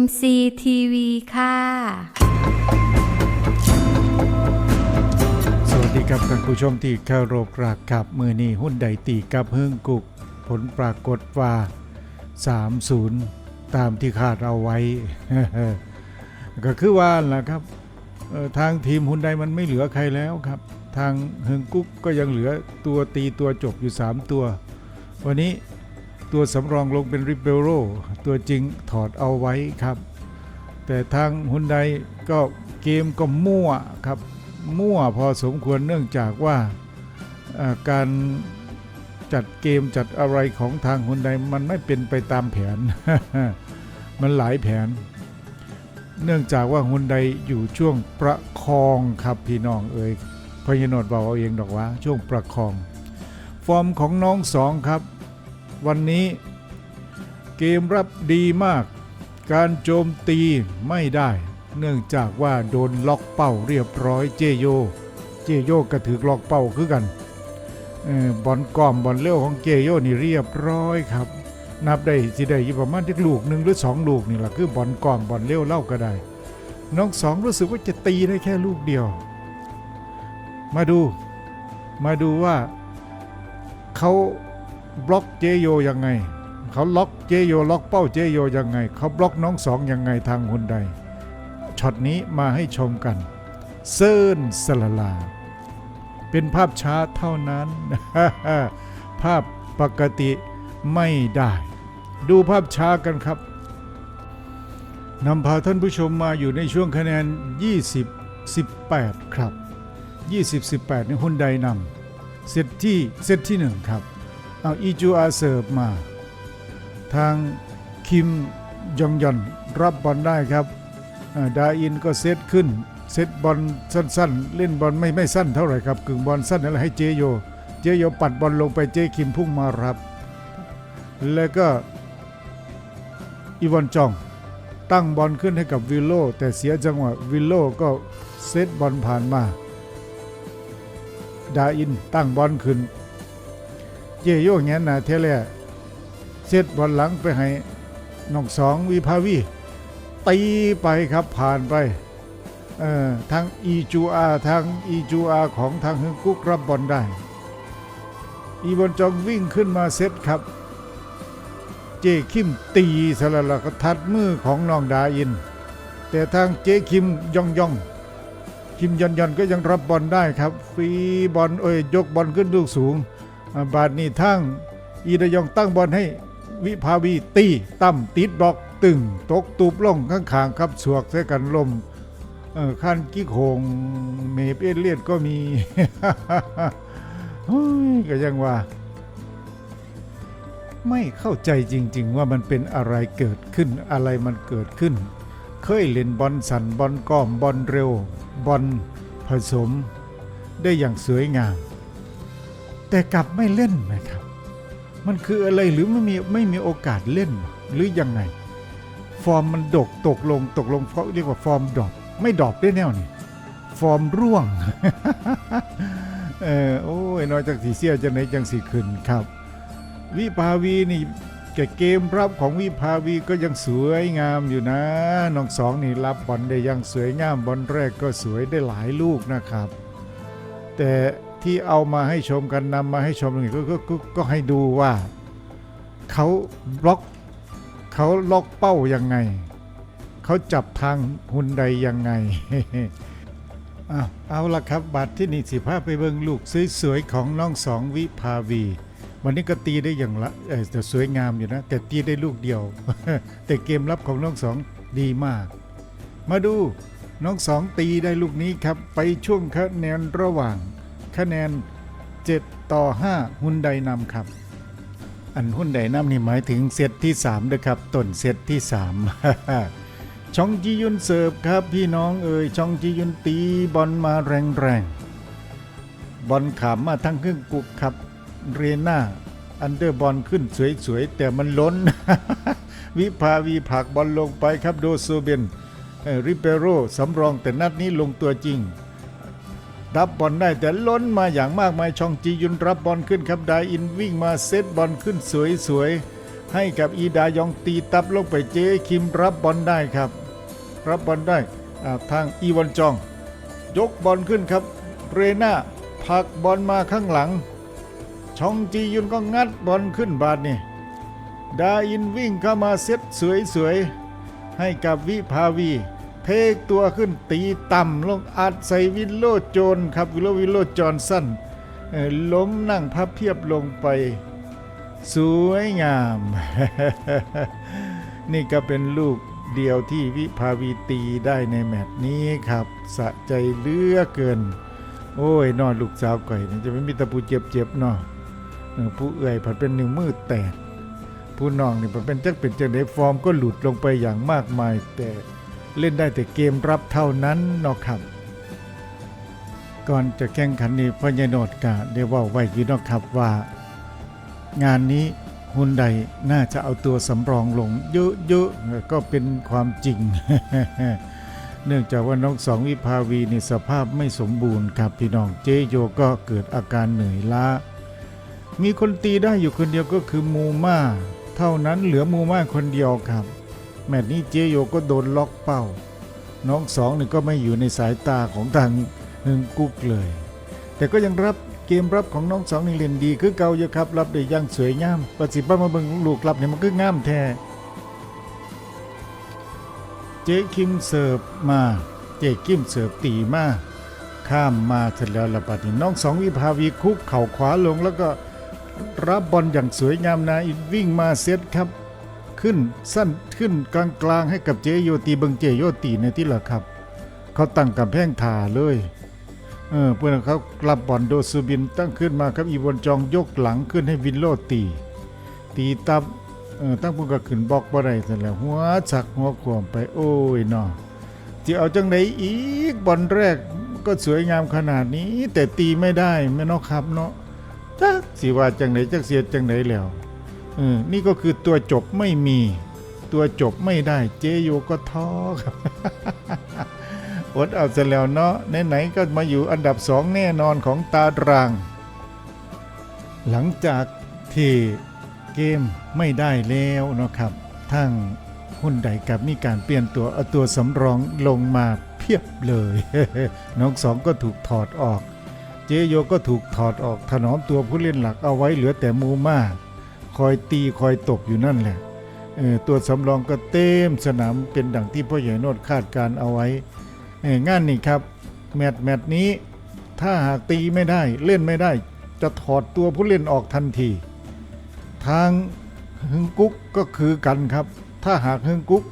MCTV ค่ะ สวัสดีครับท่านผู้ชมที่เคารพรักครับมือนี้หุ้นใดตีกับเฮิงกุก ผลปรากฏว่า 30 ตามที่คาดเอาไว้ ก็คือว่าล่ะครับทางทีมหุ้นใดมันไม่เหลือใครแล้วครับ ทางเฮิงกุ๊กก็ยังเหลือตัวตีตัวจบอยู่ 3 ตัว วันนี้ ตัวสำรองลงเป็นริเบโรตัวจริงถอดเอาไว้ครับ แต่ทางฮุนไดก็เกมก็มั่วครับ มั่วพอสมควรเนื่องจากว่าการจัดเกมจัดอะไรของทางฮุนไดมันไม่เป็นไปตามแผน มันหลายแผน เนื่องจากว่าฮุนไดอยู่ช่วงประคองครับพี่น้องเอ่ยพยนดบอกเอาเองดอกว่า ช่วงประคอง ฟอร์มของน้องสองครับ วันนี้ เกมรับดีมาก การโจมตีไม่ได้ เนื่องจากว่าโดนล็อกเป้าเรียบร้อยเจโย เจโยก็ถือล็อกเป้าคือกันออบอลกอมบอลเลี้ยวของเจโยนี่เรียบร้อยครับ นับได้สิได้ยี่ประมาณที่ลูกหนึ่งหรือสองลูกนี่แหละคือบอลกอมบอลเลี้ยวเล่าก็ได้ น้องสองรู้สึกว่าจะตีได้แค่ลูกเดียว มาดูมาดูว่าเขา บล็อกเจโยยังไง เขาล็อกเจโยล็อกเป้าเจโยยังไง เขาบล็อกน้องสองยังไงทางฮุนไดช็อตนี้มาให้ชมกัน เซิร์นสลลา เป็นภาพช้าเท่านั้น ภาพปกติไม่ได้ ดูภาพช้ากันครับนำพาท่านผู้ชมมาอยู่ในช่วงคะแนน 20 18 ครับ 20 18นี่ฮุนไดนำเซตที่เซตที่ 1 ครับ เอาอีจูอาเสิร์ฟมา ทางคิมยองยอนรับบอลได้ครับดาอินก็เซตขึ้น เซตบอลสั้นๆ เล่นบอลไม่ไม่สั้นเท่าไหร่ครับกึ่งบอลสั้นนั่นแหละให้เจโย เจโยปัดบอลลงไปเจคิมพุ่งมารับ แล้วก็อีวอนจองตั้งบอลขึ้นให้กับวิลโล แต่เสียจังหวะวิลโลก็เซตบอลผ่านมา ดาอินตั้งบอลขึ้น เจโยแงนหนาเทเลเซตบอลหลังไปให้น้อกสองวิภาวีตีไปครับผ่านไปเออทางอีจูอาทางอีจูอาของทางฮึงกุกรับบอลได้ อีบอลจองวิ่งขึ้นมาเซตครับ เจคิมตีสละละก็ทัดมือของน้องดาอิน แต่ทางเจคิมยองยองคิมยอนยอนก็ยังรับบอลได้ครับฟรีบอลเอ้ยยกบอลขึ้นลูกสูง บาดนี้ทั้งอีดยองตั้งบอลให้วิภาวีตีตั้มติดบล็อกตึงตกตูบล่องข้างๆครับสวกใส่กันลมขั้นกิ๊กโหงเมเปเอเลียดก็มีเฮ้ยก็ยังว่า ไม่เข้าใจจริง ๆ ว่ามันเป็นอะไรเกิดขึ้นอะไรมันเกิดขึ้น เคยเล่นบอลสันบอลก้อมบอลเร็วบอลผสม ได้อย่างสวยงาม แต่กลับไม่เล่นนะครับ มันคืออะไรหรือไม่มีไม่มีโอกาสเล่นหรือยังไง ฟอร์มมันดกตกลงตกลงเพราะเรียกว่าฟอร์มดรอปไม่ดรอปได้แนวนี่ฟอร์มร่วงเออโอ้ยน้อยจากสีเสียจะไหนจังสีขึ้นครับ วิภาวีนี่แกเกมรับของวิภาวีก็ยังสวยงามอยู่นะน้องสองนี่รับบอลได้ยังสวยงามบอลแรกก็สวยได้หลายลูกนะครับ แต่ ที่เอามาให้ชมกันนำมาให้ชมนี่ก็ก็ก็ก็ให้ดูว่าเขาบล็อกเขาล็อกเป้ายังไง เขาจับทางหุ่นใดยังไงอ้าวเอาละครับบัตรที่นี่สิพาไปเบิ่งลูกสวยๆของน้องสองวิภาวี วันนี้ก็ตีได้อย่างละเออแต่สวยงามอยู่นะ แต่ตีได้ลูกเดียว แต่เกมรับของน้องสองดีมาก มาดูน้องสองตีได้ลูกนี้ครับ ไปช่วงคะแนนระหว่าง คะแนน 7 ต่อ 5 หุ้นใดนำครับ อันหุ้นใดนำนี่หมายถึงเซตที่3นะครับต้นเซตที่ 3ชองจียุนเสิร์ฟครับพี่น้องเอ่ยชองจียุนตีบอลมาแรงๆบอลขามมาทั้งครึ่งกุกครับเรน่าอันเดอร์บอลขึ้นสวยๆแต่มันล้น วิภาวีผักบอลลงไปครับโดโซเบนริเปโรสำรองแต่นัดนี้ลงตัวจริง รับบอลได้แต่ล้นมาอย่างมากมายชองจียุนรับบอลขึ้นครับไดอินวิ่งมาเซตบอลขึ้นสวยๆให้กับอีดายองตีตับลงไปเจคิมรับบอลได้ครับ รับบอลได้ทางอีวอนจอง ยกบอลขึ้นครับเรนาผักบอลมาข้างหลังชองจียุนก็งัดบอลขึ้นบาดนี่ดาอินวิ่งเข้ามาเซตสวยๆให้กับวิภาวี เทกตัวขึ้นตีต่ำลงอัดใส่วิลโลโจนครับวิลโลวิลโลจอนสันล้มนั่งพับเพียบลงไป สวยงาม นี่ก็เป็นลูกเดียวที่วิภาวีตีได้ในแมตช์นี้ครับ สะใจเลือเกิน โอ้ยนอนลูกสาวก่อยนี่จะไม่มีตะปูเจ็บๆเนาะเออผู้เอื่อยผัดเป็นนิ้วมือแตกผู้น้องนี่มันเป็นจักเป็นจังไดฟอร์มก็หลุดลงไปอย่างมากมายแต่ เล่นได้แต่เกมรับเท่านั้นนาะครับ ก่อนจะแข่งขันนี้พ่อใหญ่โนดกะเดี๋ยวเว่าไว้อยู่นาะครับว่า งานนี้ฮุนไดน่าจะเอาตัวสำรองลงเยอะๆก็เป็นความจริง เนื่องจากว่าน้องสองวิภาวีนี่สภาพไม่สมบูรณ์ครับพี่น้องเจโยก็เกิดอาการเหนื่อยล้า มีคนตีได้อยู่คนเดียวก็คือมูม่าเท่านั้นเหลือมูม่าคนเดียวครับ แมตช์นี้เจโยก็โดนล็อกเป้า น้องสองนี่ก็ไม่อยู่ในสายตาของทางฮึงกุ๊กเลย แต่ก็ยังรับเกมรับของน้องสองนี่เล่นดีคือเก่าอยู่ครับ รับได้อยังสวยงาม ประสิทธิ์มาเบิงลูกรับเนี่ยมันก็งามแท้เจ๊คิมเสิร์ฟมาเจ๊คิมเสิร์ฟตีมาข้ามมาเสร็จแล้วละปัดนี้น้องสองวิภาวีคุกเข่าขวาลงแล้วก็รับบอลอย่างสวยงามนะวิ่งมาเซตครับ ขึ้นสั้นขึ้นกลางกลางๆให้กับเจโยตีเบิงเจโยตีในที่ละครับ เขาตั้งกับแพงถาเลยเออเพื่อนเขากลับบอลโดซูบินตั้งขึ้นมาครับอีวอนจองยกหลังขึ้นให้วินโลตี ตีตับเออตั้งพุ่นก็ขึ้นบล็อกบ่ได้เสร็จแล้วหัวฉักหัวขวมไปโอ้ยเนาะจะเอาจังไหนอีกบอลแรกก็สวยงามขนาดนี้ แต่ตีไม่ได้แม่นาะครับเนาะจักสิว่าจังไหนจักเสียจังไหนแล้ว เออนี่ก็คือตัวจบไม่มี ตัวจบไม่ได้เจโยก็ท้อครับอดเอาซะแล้วเนาะไหนๆก็มาอยู่อันดับสองแน่นอนของตารางหลังจากที่เกมไม่ได้แล้วนะครับทั้งหุ้นใดกับมีการเปลี่ยนตัวเอาตัวสำรองลงมาเพียบเลย น้องสองก็ถูกถอดออก เจโยก็ถูกถอดออกถนอมตัวผู้เล่นหลักเอาไว้เหลือแต่มูมา คอยตีคอยตบอยู่นั่นแหละตัวสำรองก็เต็มสนามเป็นดังที่พ่อใหญ่โนดคาดการเอาไว้งานนี้ครับ แมตช์แมตช์นี้ ถ้าหากตีไม่ได้เล่นไม่ได้ จะถอดตัวผู้เล่นออกทันที ทางฮึงกุ๊กก็คือกันครับ ถ้าหากฮึงกุ๊ก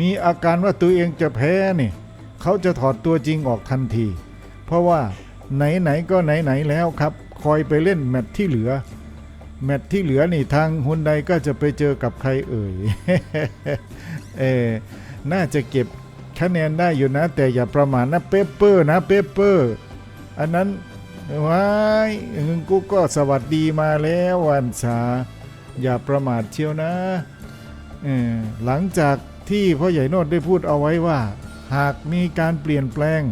มีอาการว่าตัวเองจะแพ้นี่เขาจะถอดตัวจริงออกทันที เพราะว่าไหนๆก็ไหนๆแล้วครับ คอยไปเล่นแมตช์ที่เหลือ แมตที่เหลือนี่ทางฮุนไดก็จะไปเจอกับใครเอ่ยเออน่าจะเก็บคะแนนได้อยู่นะ แต่อย่าประมาทนะเปเปอร์นะเปเปอร์อันนั้นว้ายงกุ๊กก็สวัสดีมาแล้ววันสาอย่าประมาทเชียวนะเออหลังจากที่พ่อใหญ่โนดได้พูดเอาไว้ว่า หากมีการเปลี่ยนแปลง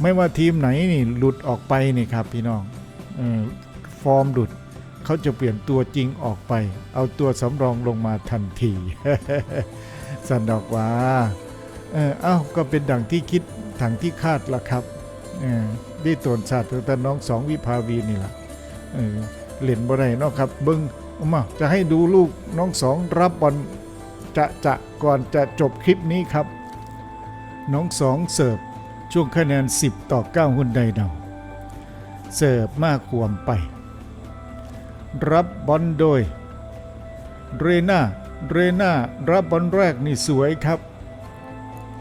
ไม่ว่าทีมไหนนี่หลุดออกไปนี่ครับพี่น้องอฟอร์มหลุด เขาจะเปลี่ยนตัวจริงออกไป เอาตัวสำรองลงมาทันทีสันดอกว่าเออเอ้าก็เป็นดังที่คิดถังที่คาดละครับเออได้ตนชาติแต่น้องสองวิภาวีนี่ละเออเล่นบ่ได้เนาะครับเบิ้งเอามาจะให้ดูลูกน้องสองรับบอลจะจะก่อนจะจบคลิปนี้ครับ น้องสองเสิร์ฟช่วงคะแนน 10 ต่อ 9 หุ้นใดนำเสิร์ฟมากขวมไป รับบอลโดย เรนาเรนารับบอลแรกนี่สวยครับ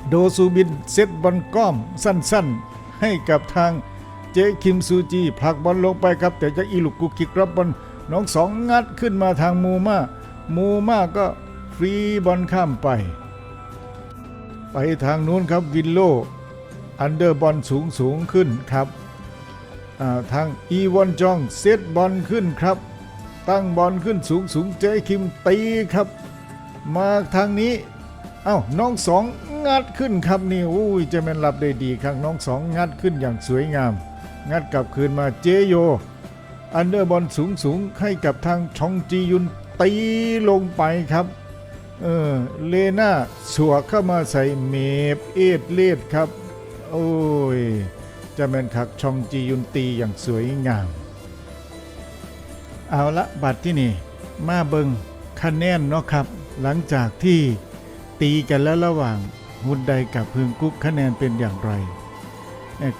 โดซูบินเซตบอลก้อมสั้นๆ ให้กับทางเจคิมซูจีผลักบอลลงไปครับ แต่จะอีลุกกุกิกรับบอลน้องสองงัดขึ้นมาทางมูมามูมาก็ฟรีบอลข้ามไป ไปทางนู้นครับวินโล อันเดอร์บอลสูงสูงขึ้นครับทางอีวอนจองเซตบอลขึ้นครับ ตั้งบอลขึ้นสูงสูงเจคิมตีครับ มาทางนี้ เอ้าน้องสองงัดขึ้นครับนี่อุ้ยจะเป็นรับได้ดีครับน้องสองงัดขึ้นอย่างสวยงาม งัดกลับคืนมาเจโย อันเดอร์บอลสูงสูงให้กับทางชองจียุนตีลงไปครับเออเลน่าสวกเข้ามาใส่เมฟเอ็ดเลดครับ โอ้ยจะเป็นขักชองจียุนตีอย่างสวยงาม เอาละบัตรที่นี่ มาเบิงคะแนนเนาะครับ หลังจากที่ตีกันแล้วระหว่างฮุนไดกับพึงกุ๊กคะแนนเป็นอย่างไร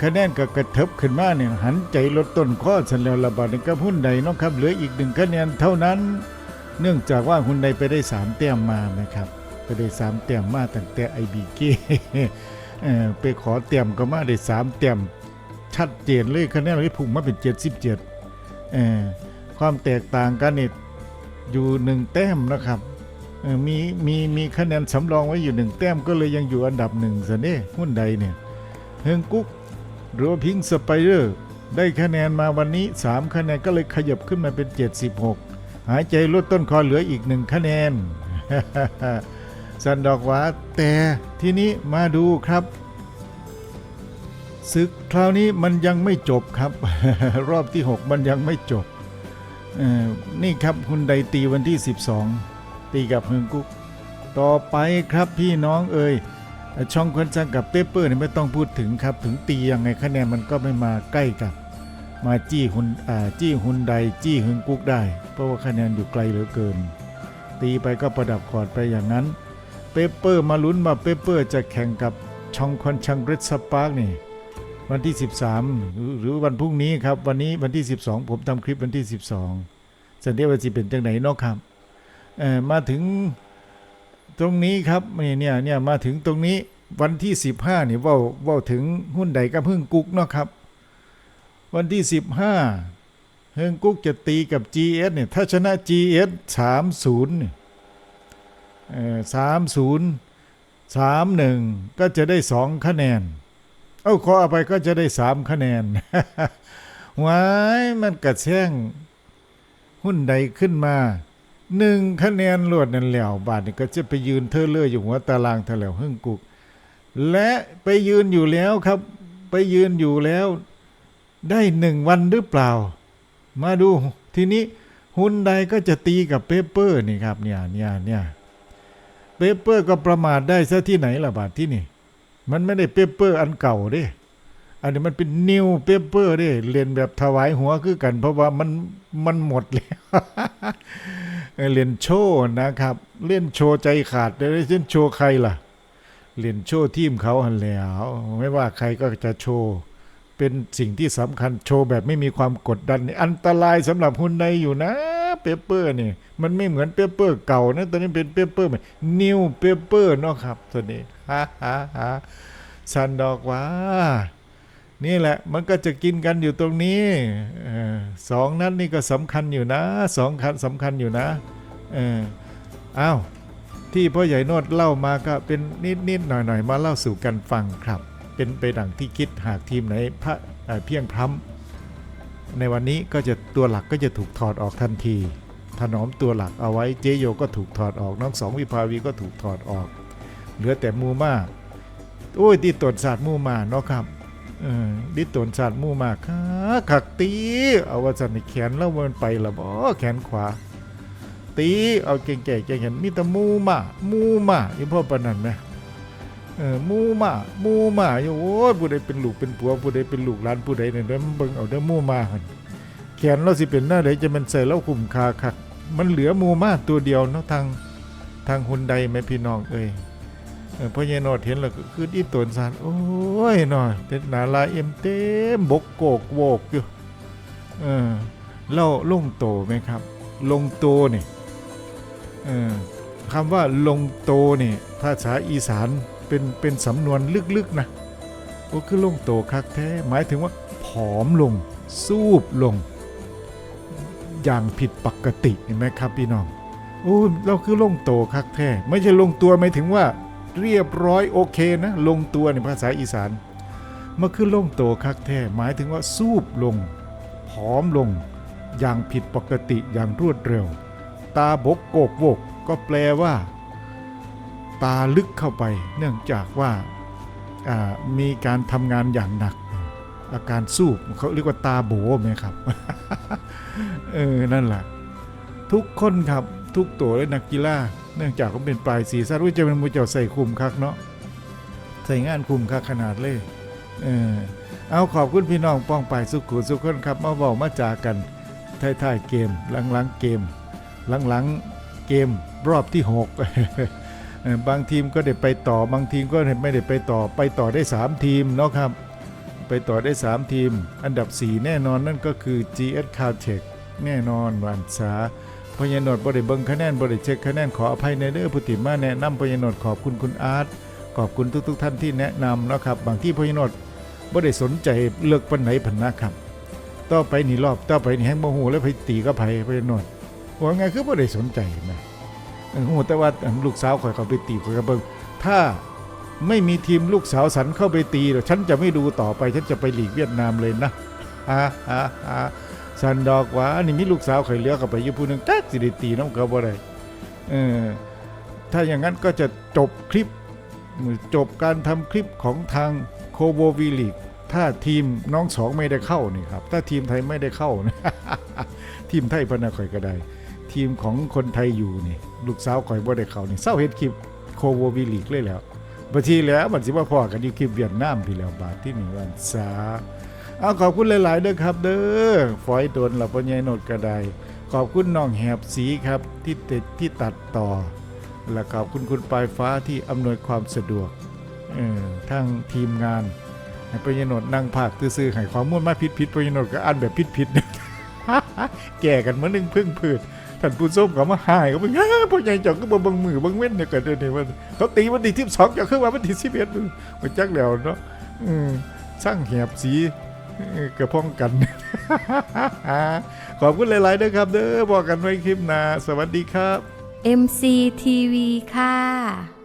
คะแนนก็กระเทิบขึ้นมาเนี่ยหันใจลดต้นข้อสันแล้วระบาดกับฮุนไดเนาะครับ เหลืออีกหนึ่งคะแนนเท่านั้น เนื่องจากว่าฮุนไดไปได้สามแต้มมานะครับไปได้สามแต้มมาตั้งแต่ไอบีเกเอ่อไปขอแต้มก็มาได้สามแต้มชัดเจนเลยคะแนนเลยพุ่งมาเป็น77เอ่อ ความแตกต่างกันนี่อยู่หนึ่งแต้มนะครับมีมีมีคะแนนสำรองไว้อยู่หนึ่งแต้มก็เลยยังอยู่อันดับหนึ่งซะเนี่ยหุ้นใดเนี่ยเฮงกุ๊กหรือว่าพิงสไปเดอร์ได้คะแนนมาวันนี้ 3 คะแนนก็เลยขยับขึ้นมาเป็น 76 หายใจลดต้นคอเหลืออีกหนึ่งคะแนนสันดอกหวาแต่ทีนี้มาดูครับศึกคราวนี้มันยังไม่จบครับ รอบที่ 6 มันยังไม่จบ นี่ครับคุณไดตีวันที่ 12 ตีกับเฮืองกุ๊กต่อไปครับพี่น้องเอ่ยช่องควนจังกับเปเปอร์เนี่ยไม่ต้องพูดถึงครับ ถึงตียังไงคะแนนมันก็ไม่มาใกล้กับ มาจี้หุนอ่าจี้หุนไดจี้เฮืองกุ๊กได้ เพราะว่าคะแนนอยู่ไกลเหลือเกิน ตีไปก็ประดับคอร์ดไปอย่างนั้น เปเปอร์มาลุ้นมาเปเปอร์จะแข่งกับช่องคอนชังเรดสปาร์กนี่ วันที่ 13หรือหรือวันพรุ่งนี้ครับ วันนี้วันที่ 12 ผมทำคลิปวันที่ 12 สันเดียว่าสิเป็นจังไหนเนาะครับเออมาถึงตรงนี้ครับนี่เนี่ยเนี่ยมาถึงตรงนี้วันที่ 15เนี่ยว่าว่าถึงหุ้นใดกับพึ่งกุ๊กเนาะครับ วันที่ 15เฮิงกุ๊กจะตีกับ GS เนี่ยถ้าชนะ GS 30เนี่ยเอ่อ30 31ก็จะได้2คะแนน เอาขออภัยก็จะได้สามคะแนนว้ายมันกระแช่งหุ้นใดขึ้นมาหนึ่งคะแนนลวดนั่นแล้ว บาทนี่ก็จะไปยืนเธอเลื่ออยู่หัวตารางเธอแล้วหึ่งกุก และไปยืนอยู่แล้วครับ ไปยืนอยู่แล้ว ได้หนึ่งวันหรือเปล่า มาดูทีนี้หุ้นใดก็จะตีกับเปเปอร์นี่ครับเนี่ยเนี่ยเนี่ยเปเปอร์ก็ประมาทได้ซะที่ไหนล่ะบาทที่นี่ มันไม่ได้เปเปอร์อันเก่าเด้ อันนี้มันเป็นนิวเปเปอร์เด้เรียนแบบถวายหัวคือกัน เพราะว่ามันมันหมดแล้วเรียนโชว์นะครับ เล่นโชว์ใจขาดเลยเล่นโชว์ใครล่ะเล่นโชว์ทีมเขาหันแล้ว ไม่ว่าใครก็จะโชว์ เป็นสิ่งที่สำคัญโชว์แบบไม่มีความกดดัน อันตรายสำหรับหุ้นใดอยู่นะ เปเปอร์นี่มันไม่เหมือนเปเปอร์เก่านะตอนนี้เป็นเปเปอร์ใหม่นิวเปเปอร์เนาะครับตัวนี้ฮ่าฮ่าฮ่าสันดอกว่า นี่แหละมันก็จะกินกันอยู่ตรงนี้อสองนั้นนี่ก็สำคัญอยู่นะสองคันสำคัญอยู่นะเอออ้าวที่พ่อใหญ่โนดเล่ามาก็เป็นนิดนิดๆหน่อยหน่อยๆมาเล่าสู่กันฟังครับ เป็นไปดังที่คิดหากทีมไหนพระเเพียงพร้ำ ในวันนี้ก็จะตัวหลักก็จะถูกถอดออกทันที ถนอมตัวหลักเอาไว้เจโยก็ถูกถอดออกน้องสองวิภาวีก็ถูกถอดออก เหลือแต่มูมาโอ้ยที่ตรวจศาสตร์มูมาเนาะครับออดิตนศาสตร์มูมาค่ะขักตี เอาว่าสันนี่แขนแล้วมันไปละบ่แขนขวา ตีเอาเก่งๆเก่งเห็นมีแต่มูมามูมาอีพ่อปนันไหม เออมูมามูมาอยู่โอ้ยผู้ใดเป็นลูกเป็นผัวผู้ใดเป็นลูกหลานผู้ใดเนี่ยเด้อมันเบิ่งเอาเด้อมูมาหั่นแขนเราสิเป็นหน้าใดจะมันใส่แล้วคุ้มค่าคักมันเหลือมูมาตัวเดียวเนาะทางทางหุนใดไหมพี่น้องเอ้ยเออพ่อใหญ่นอดเห็นแล้วก็คืออีตนสารโอ้ยหน่อยเป็นหนาลายเอ็มเต็มบกโกกโวกอยู่เออเล่าลงโตไหมครับ ลงโตนี่เออคำว่าลงโตนี่ภาษาอีสาน เป็นเป็นสำนวนลึกๆนะก็คือลงโตคักแท้ หมายถึงว่าผอมลง สูบลง อย่างผิดปกติเห็นไหมครับพี่น้องโอ้เราคือลงโตคักแท้ ไม่ใช่ลงตัวหมายถึงว่า เรียบร้อยโอเคนะ ลงตัวในภาษาอีสานมันคือลงโตคักแท้ หมายถึงว่าสูบลง ผอมลง อย่างผิดปกติอย่างรวดเร็ว ตาบกโกกโวกก็แปลว่า ตาลึกเข้าไป เนื่องจากว่ามีการทำงานอย่างหนัก อาการสูบเขาเรียกว่าตาโบไหมครับเออนั่นแหละทุกคนครับทุกตัวเลยนักกีฬาเนื่องจากเขาเป็นปลายสีซั่นวิจะเป็นมูเจ้าใส่คุมคักเนาะใส่งานคุมคักขนาดเลยเออเอาขอบคุณพี่น้องป้องปายสุขุสุขคนครับ มาบอกมาจากันท้ายๆเกมหลังๆเกมหลังๆเกมรอบที่ 6 บางทีมก็ได้ไปต่อบางทีมก็ไม่ได้ไปต่อไปต่อได้ 3 ทีมเนาะครับ ไปต่อได้ 3 ทีม อันดับ 4 แน่นอนนั่นก็คือ GS Caltech แน่นอนวันษาพญานดบริเบิงคะแนนบริเช็คคะแนนขออภัยในเด้อผู้ติมาแนะนำพญานดขอบคุณคุณอาร์ตขอบคุณทุกๆท่านที่แนะนำเนาะครับ บางที่พญานดบ่ได้สนใจเลือกปันไหนพันนะครับต่อไปนี่รอบต่อไปนี่แห้งโมโหแล้วไปตีก็ไผพญานดว่าไงคือบ่ได้สนใจนะ เออโหแต่ว่าลูกสาวข่อยเขาไปตีข่อยก็เบิงถ้าไม่มีทีมลูกสาวสันเข้าไปตีหรอกฉันจะไม่ดูต่อไป ฉันจะไปหลีกเวียดนามเลยนะฮ่าฮ่าฮ่าสันดอกว่านี่มีลูกสาวข่อยเหลือเข้าไปยู่ผู้หนึงแจ๊กสิได้ตีน้องเขาบ่ได้เออถ้าอย่างนั้นก็จะจบคลิป จบการทำคลิปของทางโคโบวีลีกถ้าทีมน้องสองไม่ได้เข้านี่ครับ ถ้าทีมไทยไม่ได้เข้านะทีมไทยพะนาข่อยก็ได้ ทีมของคนไทยอยู่นี่ ลูกสาวข่อยบ่ได้เขานี่เศร้าเฮ็ดคลิปโคโบวีลีกเลยแล้วบัดทีแล้วมันสิว่าพอกันอยู่คลิปเวียดนามพี่แล้วบาทที่นึ่วันสาเอาขอบคุณหลาย ๆ เด้อครับ เด้อฝอยโดนหลับปัญญาโนดกระไดขอบคุณน้องแหบสีครับที่ติดที่ตัดต่อ และขอบคุณคุณปลายฟ้าที่อำนวยความสะดวกเออทั้งทีมงานให้ปัญญาโนดนั่งภาคซื่อๆให้ความมุ่นมาผิดผิดๆปัญญาโนดก็อ่านแบบผิดผิดๆแก่กันเหมือนหนึ่งพึ่งพืช ท่านผู้ส้มก็มาหายก็เป็นฮ่าพ่อใหญ่จอกก็บ่บังมือบังเว้นเนี่ยเกิดเดี๋ยวนี้ว่าเขาตีวันที่ที่สองจะขึ้นมาวันที่สิบเอ็ดมันจักแล้วเนาะสร้างแหบสีเกระพ้องกัน ขอบคุณหลายๆด้วยครับ เด้อบอกกันไว้คลิปหน้าสวัสดีครับ MCTV ค่ะ